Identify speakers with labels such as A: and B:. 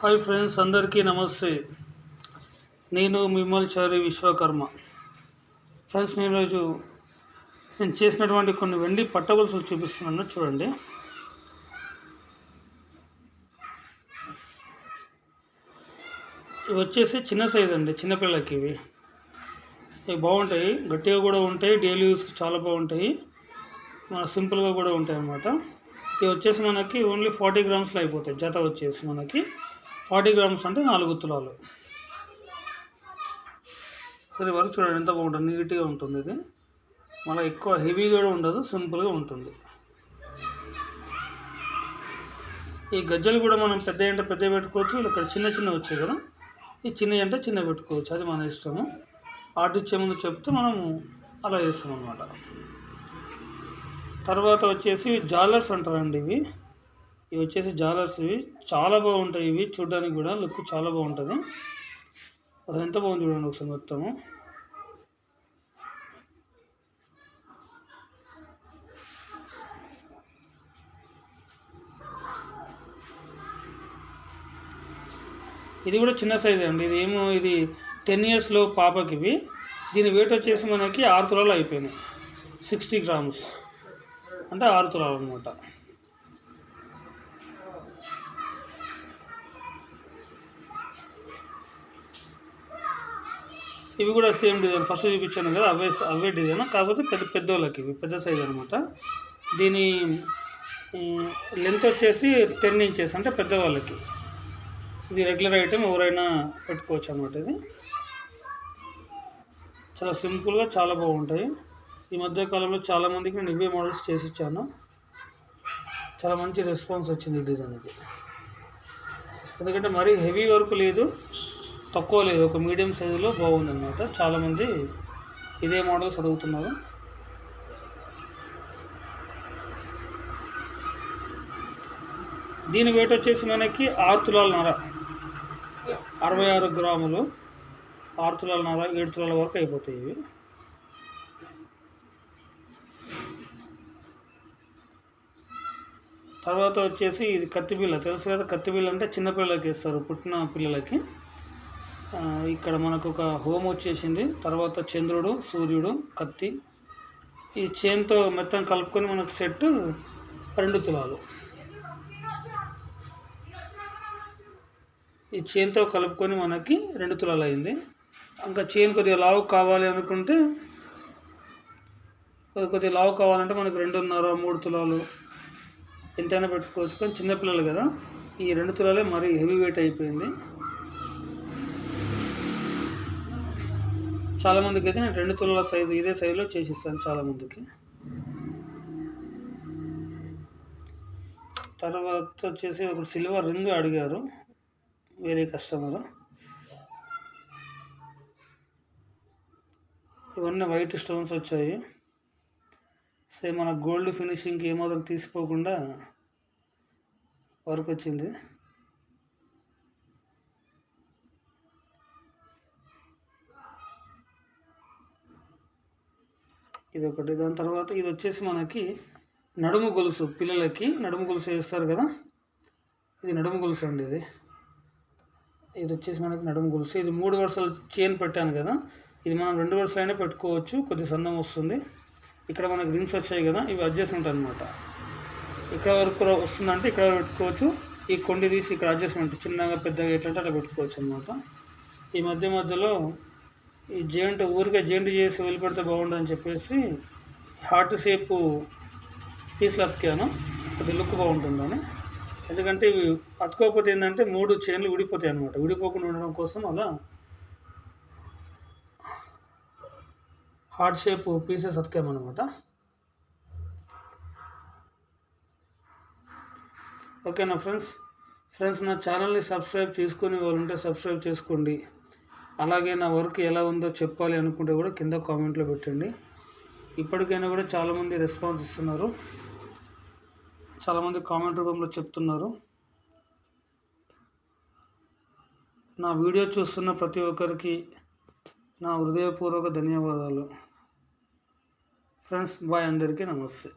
A: Hi friends అందరికీ నమస్తే. నేను మిమ్మల్చారి విశ్వకర్మ. ఫ్రెండ్స్ నేను రోజు నేను చేసినటువంటి కొన్ని వెండి పట్టగొలుసులు చూపిస్తున్నాను చూడండి. ఇవి వచ్చేసి చిన్న సైజ్ అండి చిన్నపిల్లలకి ఇవి. ఇవి బాగుంటాయి గట్టిగా కూడా ఉంటాయి డైలీ యూస్కి చాలా బాగుంటాయి. మన సింపుల్గా కూడా ఉంటాయి అన్నమాట ఇవి వచ్చేసి మనకి ఓన్లీ ఫార్టీ గ్రామ్స్లో అయిపోతాయి జత వచ్చేసి మనకి. ఫార్టీ గ్రామ్స్ అంటే నాలుగు తులాలు సరే వరకు చూడండి ఎంత బాగుంటుంది. నీట్గా ఉంటుంది ఇది. మళ్ళీ ఎక్కువ హెవీ కూడా ఉండదు సింపుల్గా ఉంటుంది. ఈ గజ్జలు కూడా మనం పెద్ద అంటే పెద్ద పెట్టుకోవచ్చు ఇక్కడ చిన్న చిన్న వచ్చాయి కదా. ఈ చిన్న అంటే చిన్న పెట్టుకోవచ్చు అది మన ఇష్టము. ఆర్డర్ ఇచ్చే ముందు చెప్తే మనము అలా చేస్తాం అనమాట తర్వాత వచ్చేసి జాలర్స్ అంటారండి ఇవి. ఇవి వచ్చేసి జాలర్స్ ఇవి. చాలా బాగుంటాయి ఇవి. చూడడానికి కూడా లుక్ చాలా బాగుంటుంది. అసలు ఎంత బాగుంది చూడండి ఒకసారి మొత్తము. ఇది కూడా చిన్న సైజ్ అండి. ఇది ఏమో ఇది టెన్ ఇయర్స్లో పాపకి ఇవి. దీని వెయిట్ వచ్చేసి మనకి ఆరు తులాలు అయిపోయినాయి. సిక్స్టీ గ్రామ్స్ అంటే ఆరు తులాలు అనమాట ఇవి కూడా సేమ్ డిజైన్. ఫస్ట్ చూపించాను కదా అవే అవే డిజైన్. కాకపోతే పెద్ద పెద్దోళ్ళకి ఇవి పెద్ద సైజ్ అనమాట దీని లెంత్ వచ్చేసి టెన్ ఇంచెస్ అంటే పెద్దవాళ్ళకి. ఇది రెగ్యులర్ ఐటెం ఎవరైనా పెట్టుకోవచ్చు అనమాట ఇది. చాలా సింపుల్గా చాలా బాగుంటాయి. ఈ మధ్య కాలంలో చాలామందికి నేను ఇవే మోడల్స్ చేసి ఇచ్చాను చాలా మంచి రెస్పాన్స్ వచ్చింది ఈ డిజైన్కి. ఎందుకంటే మరీ హెవీ వర్క్ లేదు. తక్కువ లేదు. ఒక మీడియం సైజులో బాగుంది అనమాట చాలామంది ఇదే మోడల్స్ అడుగుతున్నారు. దీని వెయిట్ వచ్చేసి మనకి ఆరు తులాల నర. అరవై ఆరు గ్రాములు. ఆరు తులాల నర ఏడు తులాల వరకు అయిపోతాయి ఇవి. తర్వాత వచ్చేసి ఇది కత్తిపిల్ల తెలుసు కదా కత్తిపిల్ల అంటే చిన్నపిల్లలకి ఇస్తారు పుట్టిన పిల్లలకి. ఇక్కడ మనకు ఒక హోమ్ వచ్చేసింది. తర్వాత చంద్రుడు సూర్యుడు కత్తి. ఈ చేన్తో మొత్తం కలుపుకొని మనకు సెట్ రెండు తులాలు. ఈ చేన్తో కలుపుకొని మనకి రెండు తులాలు అయింది ఇంకా చేన్ కొద్దిగా లావు కావాలి అనుకుంటే కొద్ది కొద్దిగా లావు కావాలంటే మనకు రెండున్నర మూడు తులాలు ఎంతైనా పెట్టుకోవచ్చు. కానీ చిన్నపిల్లలు కదా ఈ రెండు తులాలే మరీ హెవీ వెయిట్ అయిపోయింది. చాలామందికి అయితే నేను రెండు తులాల సైజు ఇదే సైజులో చేసిస్తాను చాలామందికి తర్వాత వచ్చేసి ఒక సిల్వర్ రింగ్ అడిగారు వేరే కస్టమర్ ఇవన్నీ వైట్ స్టోన్స్ వచ్చాయి. సేమ్ మన గోల్డ్ ఫినిషింగ్కి ఏమాత్రం తీసిపోకుండా వర్క్ వచ్చింది. ఇది ఒకటి దాని తర్వాత ఇది వచ్చేసి మనకి నడుము గొలుసు. పిల్లలకి నడుము గొలుసు వేస్తారు కదా? ఇది నడుము గొలుసు అండి ఇది. ఇది వచ్చేసి మనకి నడుము గొలుసు. ఇది మూడు వరుసలు చైన్ పెట్టాను కదా? ఇది మనం రెండు వరుసలు అయినా పెట్టుకోవచ్చు. కొద్ది సన్నం వస్తుంది. ఇక్కడ మనకి రింగ్స్ వచ్చాయి కదా? ఇవి అడ్జస్ట్మెంట్ అనమాట ఇక్కడ వరకు వస్తుందంటే ఇక్కడ పెట్టుకోవచ్చు. ఈ కొండి తీసి ఇక్కడ అడ్జస్ట్మెంట్ చిన్నగా పెద్దగా ఎట్లంటే అట్లా పెట్టుకోవచ్చు అనమాట ఈ మధ్య మధ్యలో ఈ జాయింట్ ఊరికే జాయింట్ చేసి వెళ్ళిపెడితే బాగుండదని చెప్పేసి హార్ట్ షేపు పీసులు అతికాను. అది లుక్ బాగుంటుందని. ఎందుకంటే ఇవి అతుకోకపోతే ఏంటంటే మూడు చైన్లు విడిపోతాయి అనమాట విడిపోకుండా ఉండడం కోసం అలా హార్ట్ షేప్ పీసెస్ అతికామన్నమాట. ఓకేనా ఫ్రెండ్స్? ఫ్రెండ్స్ నా ఛానల్ని సబ్స్క్రైబ్ చేసుకుని వాళ్ళు ఉంటే సబ్స్క్రైబ్ చేసుకోండి. అలాగే నా వర్క్ ఎలా ఉందో చెప్పాలి అనుకుంటే కూడా కింద కామెంట్లో పెట్టండి. ఇప్పటికైనా కూడా చాలామంది రెస్పాన్స్ ఇస్తున్నారు. చాలామంది కామెంట్ రూపంలో చెప్తున్నారు. నా వీడియో చూస్తున్న ప్రతి ఒక్కరికి నా హృదయపూర్వక ధన్యవాదాలు. ఫ్రెండ్స్ బాయ్ అందరికీ నమస్తే.